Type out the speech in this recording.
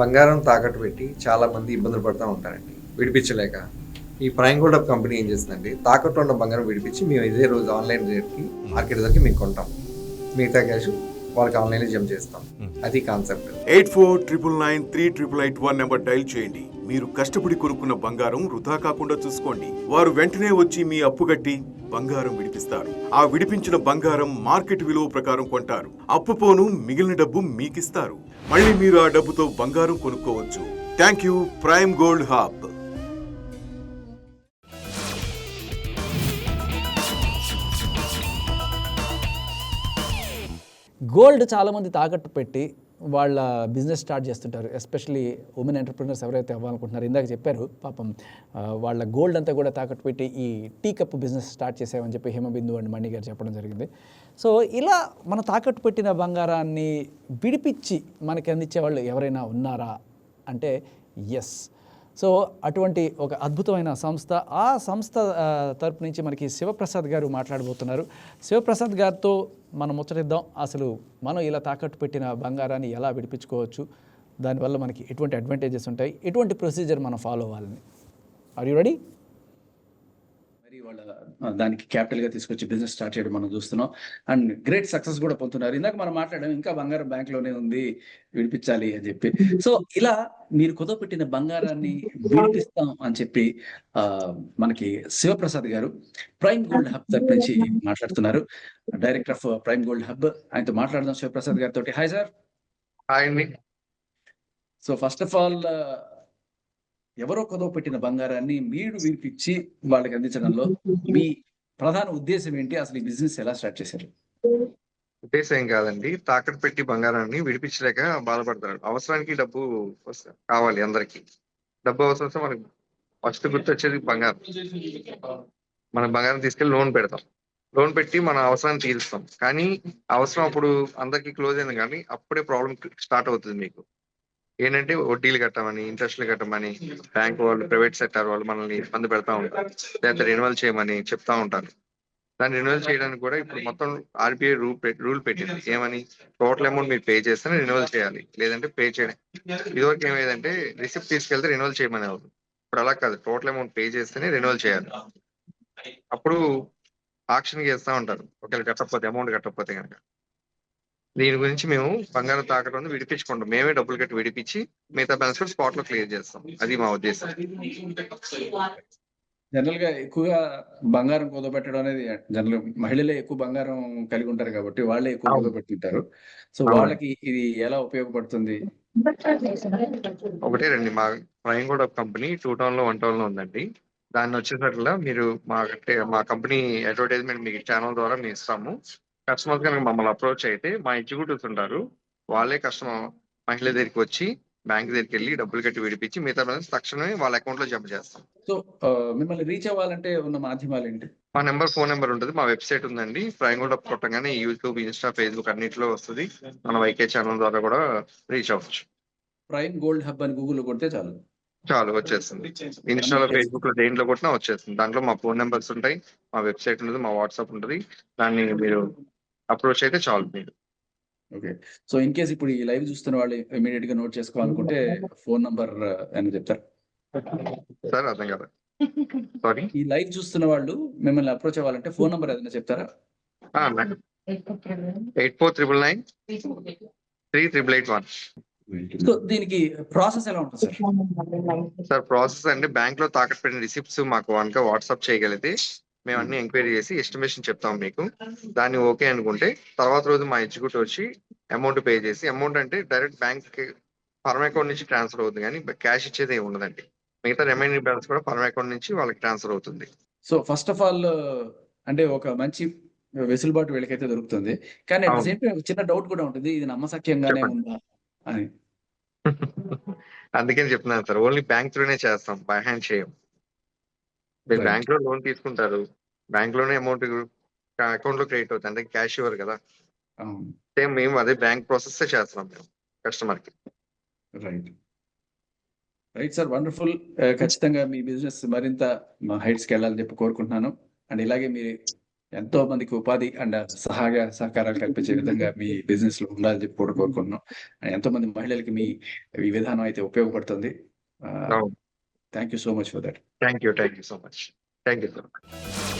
బంగారం తాకట్టు పెట్టి చాలా మంది ఇబ్బందులు పడుతూ ఉంటారండి. విడిపించలేక. ఈ ప్రైమ్ గోల్డ్ అప్ కంపెనీ ఏం చేస్తుందంటే తాకట్టు ఉన్న బంగారం విడిపించి మేము ఇదే రోజు ఆన్లైన్ రేట్కి మార్కెట్ ధరకి మేము కొంటాం. మిగతా క్యాష్ వాళ్ళకి ఆన్లైన్లో జమ చేస్తాం. అది concept. Eight four triple nine three triple eight one number dial చేయండి. మీరు కష్టపడి కొనుక్కున్న బంగారం వృధా కాకుండా చూసుకోండి. వారు వెంటనే వచ్చి మీ అప్పు కట్టి బంగారం విడిపిస్తారు. ఆ విడిపించిన బంగారం మార్కెట్ విలువ ప్రకారం కొంటారు. అప్పు పోను మిగిలిన డబ్బు మీకిస్తారు. మళ్ళీ మీరు ఆ డబ్బుతో బంగారం కొనుక్కోవచ్చు. Thank you Prime Gold Hub gold చాలామంది తాకట్టు పెట్టి వాళ్ళ బిజినెస్ స్టార్ట్ చేస్తుంటారు. ఎస్పెషలీ ఉమెన్ ఎంటర్ప్రినర్స్ ఎవరైతే అవ్వాలనుకుంటున్నారో ఇందాక చెప్పారు పాపం వాళ్ళ గోల్డ్ అంతా కూడా తాకట్టు పెట్టి ఈ టీ కప్ బిజినెస్ స్టార్ట్ చేసామని చెప్పి హేమబిందు అండ్ మణి గారు చెప్పడం జరిగింది. సో ఇలా మన తాకట్టు పెట్టిన బంగారాన్ని విడిపించి మనకి అందించే వాళ్ళు ఎవరైనా ఉన్నారా? అంటే ఎస్ సో అటువంటి ఒక అద్భుతమైన సంస్థ ఆ సంస్థ తరపు నుంచి మనకి శివప్రసాద్ గారు మాట్లాడబోతున్నారు. శివప్రసాద్ గారితో మనం ముచ్చటిద్దాం. అసలు మనం ఇలా తాకట్టు పెట్టిన బంగారాన్ని ఎలా విడిపించుకోవచ్చు? దానివల్ల మనకి ఎటువంటి అడ్వాంటేజెస్ ఉంటాయి? ఎటువంటి ప్రొసీజర్ మనం ఫాలో అవ్వాలని? ఆర్ యూ రెడీ వాళ్ళ దానికి క్యాపిటల్గా తీసుకొచ్చి బిజినెస్ స్టార్ట్ చేయడం మనం చూస్తున్నాం. అండ్ గ్రేట్ సక్సెస్ కూడా పొందుతున్నారు. ఇందాక మనం మాట్లాడడం ఇంకా బంగారం బ్యాంక్లోనే ఉంది విడిపించాలి అని చెప్పి. సో ఇలా మీరు కుదపెట్టిన బంగారాన్ని విడిపిస్తాం అని చెప్పి ఆ మనకి శివప్రసాద్ గారు ప్రైమ్ గోల్డ్ హబ్ తరపు నుంచి మాట్లాడుతున్నారు. Director of Prime Gold Hub ఆయనతో మాట్లాడదాం శివప్రసాద్ గారితో హాయ్ సార్ అండి సో ఫస్ట్ ఆఫ్ ఆల్ ఎవరో కొదవ పెట్టిన బంగారాన్ని మీరు విడిపించి వాళ్ళకి అందించడంలో మీ ప్రధాన ఉద్దేశం ఏంటి? అసలు ఈ బిజినెస్ ఎలా స్టార్ట్ చేశారు? ఉద్దేశం ఏం కాదండి. తాకట్టు పెట్టి బంగారాన్ని విడిపించలేక బాధపడతారు. అవసరానికి డబ్బు వస్త- కావాలి అందరికి. డబ్బు అవసరం వస్తే మనకి ఫస్ట్ గుర్తొచ్చేది బంగారం. మనం బంగారం తీసుకెళ్ళి లోన్ పెడతాం. లోన్ పెట్టి మన అవసరాన్ని తీరుస్తాం. కానీ అవసరం అప్పుడు అందరికి క్లోజ్ అయింది కానీ అప్పుడే ప్రాబ్లం స్టార్ట్ అవుతుంది మీకు. ఏంటంటే వడ్డీలు కట్టమని ఇంట్రెస్ట్లు కట్టమని బ్యాంక్ వాళ్ళు ప్రైవేట్ సెక్టర్ వాళ్ళు మనల్ని ఇబ్బంది పెడతా ఉంటారు. లేకపోతే రెన్యువల్ చేయమని చెప్తా ఉంటారు. దాన్ని రెన్యువల్ చేయడానికి కూడా ఇప్పుడు మొత్తం ఆర్బీఐ రూల్ రూల్ పెట్టింది. ఏమని? టోటల్ అమౌంట్ మీరు పే చేస్తేనే రెన్యువల్ చేయాలి. లేదంటే పే చేయడం. ఇదివరకు ఏమైందంటే రిసిప్ట్ తీసుకెళ్తే రెన్యువల్ చేయమని అవుతుంది ఇప్పుడు అలా కాదు. టోటల్ అమౌంట్ పే చేస్తేనే రెన్యువల్ చేయాలి. అప్పుడు ఆక్షన్ చేస్తా ఉంటారు. ఒకవేళ కట్టకపోతే అమౌంట్ కట్టకపోతే కనుక. దీని గురించి మేము బంగారం తాకడం విడిపించుకుంటాం. మేమే డబ్బులు కట్టి విడిపించి మిగతా బ్యాలెన్స్ కూడా స్పాట్లో క్లియర్ చేస్తాం. అది మా ఉద్దేశం. జనరల్గా ఎక్కువగా బంగారం కుదబెట్టడం అనేది జనరల్ మహిళలే ఎక్కువ బంగారం కలిగి ఉంటారు కాబట్టి వాళ్ళే ఎక్కువ. కుదబెట్టుంటారు సో. వాళ్ళకి ఇది ఎలా ఉపయోగపడుతుంది? ఒకటే రండి. మా ప్రైమ్ కూడా కంపెనీ టూ టౌన్లో వన్ టౌన్లో ఉందండి. దాన్ని వచ్చేసరిలా మీరు మా మా కంపెనీ అడ్వర్టైజ్మెంట్ మీకు ఛానల్ ద్వారా మేము ఇస్తాము. కస్టమర్స్ కనుక మమ్మల్ని అప్రోచ్ అయితే మా ఎగ్జిక్యూటివ్స్ ఉంటారు. వాళ్ళే కస్టమర్ మహిళ దగ్గరికి వచ్చి బ్యాంక్ దగ్గరికి వెళ్ళి డబ్బులు కట్టి విడిపించి మిగతా బ్యాలెన్స్ తక్షణమే వాళ్ళ అకౌంట్లో జమ చేస్తాం. సో ఆ, మిమ్మల్ని రీచ్ అవ్వాలంటే ఉన్న మాధ్యమాలు ఏంటి? మా నెంబర్ ఫోన్ నెంబర్ ఉంటుంది. మా వెబ్సైట్ ఉందండి. ప్రైమ్ కూడా కొట్టగానే యూట్యూబ్ ఇన్స్టా ఫేస్బుక్ అన్నిటిలో వస్తుంది. మన వైకే ఛానల్ ద్వారా కూడా రీచ్ అవ్వచ్చు. ప్రైమ్ గోల్డ్ హబ్ అని గూగుల్లో కొడితే చాలు. చాలు వచ్చేస్తుంది. ఇన్స్టాలో ఫేస్బుక్లో దేంట్లో కొట్టినా వచ్చేస్తుంది. దాంట్లో మా ఫోన్ నెంబర్స్ ఉంటాయి. మా వెబ్సైట్ ఉంటుంది మా వాట్సాప్ ఉంటుంది. దాన్ని మీరు అప్రోచ్ అయితే చాలు మీరు. ఓకే. సో ఇన్ కేస్ ఇప్పుడు ఈ లైవ్ చూస్తున్న వాళ్ళు ఇమీడియట్గా నోట్ చేసుకోవాలనుకుంటే ఫోన్ నంబర్ అని చెప్తారు. సార్ అర్థం కదా సారీ. ఈ లైవ్ చూస్తున్న వాళ్ళు మిమ్మల్ని అప్రోచ్ అవ్వాలంటే ఫోన్ నంబర్ ఏదైనా చెప్తారా? Eight four triple nine three triple eight one. So దీనికి ప్రాసెస్ ఎలా ఉంటుంది సార్? సార్ ప్రాసెస్ అంటే బ్యాంక్లో తాకట్టు పెట్టిన రిసిప్ట్స్ మాకు వన్గా వాట్సాప్ చేయగలిగితే మేము అన్ని ఎంక్వైరీ చేసి ఎస్టిమేషన్ చెప్తాం మీకు. దాన్ని ఓకే అనుకుంటే తర్వాత రోజు మా ఎగ్జిక్యూటివ్ వచ్చి అమౌంట్ పే చేసి అమౌంట్ అంటే డైరెక్ట్ బ్యాంక్ ఫర్మ్ అకౌంట్ నుంచి ట్రాన్స్ఫర్ అవుతుంది కానీ క్యాష్ ఇచ్చేది ఏమి ఉండదండి. మిగతా రిమైనింగ్ బ్యాలెన్స్ కూడా ఫర్మ్ అకౌంట్ నుంచి వాళ్ళకి ట్రాన్స్ఫర్ అవుతుంది. సో ఫస్ట్ ఆఫ్ ఆల్ అంటే ఒక మంచి వెసులుబాటు వీళ్ళకైతే దొరుకుతుంది. కానీ అట్ అవును. సేమ్ టైం చిన్న డౌట్ కూడా ఉంటుంది. ఇది నమ్మసక్యంగానే. ఉందా అని. అందుకని చెప్తున్నాను సార్ ఓన్లీ బ్యాంక్ త్రూనే చేస్తాం బై హ్యాండ్ చేయం. మీరు. బ్యాంక్లో లోన్ తీసుకుంటారు. బ్యాంక్లోనే అమౌంట్ అకౌంట్లో క్రెడిట్ అవుతుంది అంటే క్యాష్ ఇవ్వరు కదా. సేమ్ మేము అదే బ్యాంక్ ప్రాసెస్ చేస్తున్నాం మేము కస్టమర్కి. రైట్ రైట్ సార్ వండర్ఫుల్ ఖచ్చితంగా మీ బిజినెస్ మరింత హైట్స్కి వెళ్ళాలని చెప్పి కోరుకుంటున్నాను. అండ్ ఇలాగే మీ ఎంతో మందికి ఉపాధి అండ్ సహాయ సహకారాలు కల్పించే విధంగా మీ బిజినెస్లో ఉండాలని చెప్పి కూడా కోరుకుంటున్నాం. ఎంతో మంది మహిళలకి మీ ఈ విధానం అయితే ఉపయోగపడుతుంది. Thank you so much for that. Thank you. Thank you so much. Thank you so much.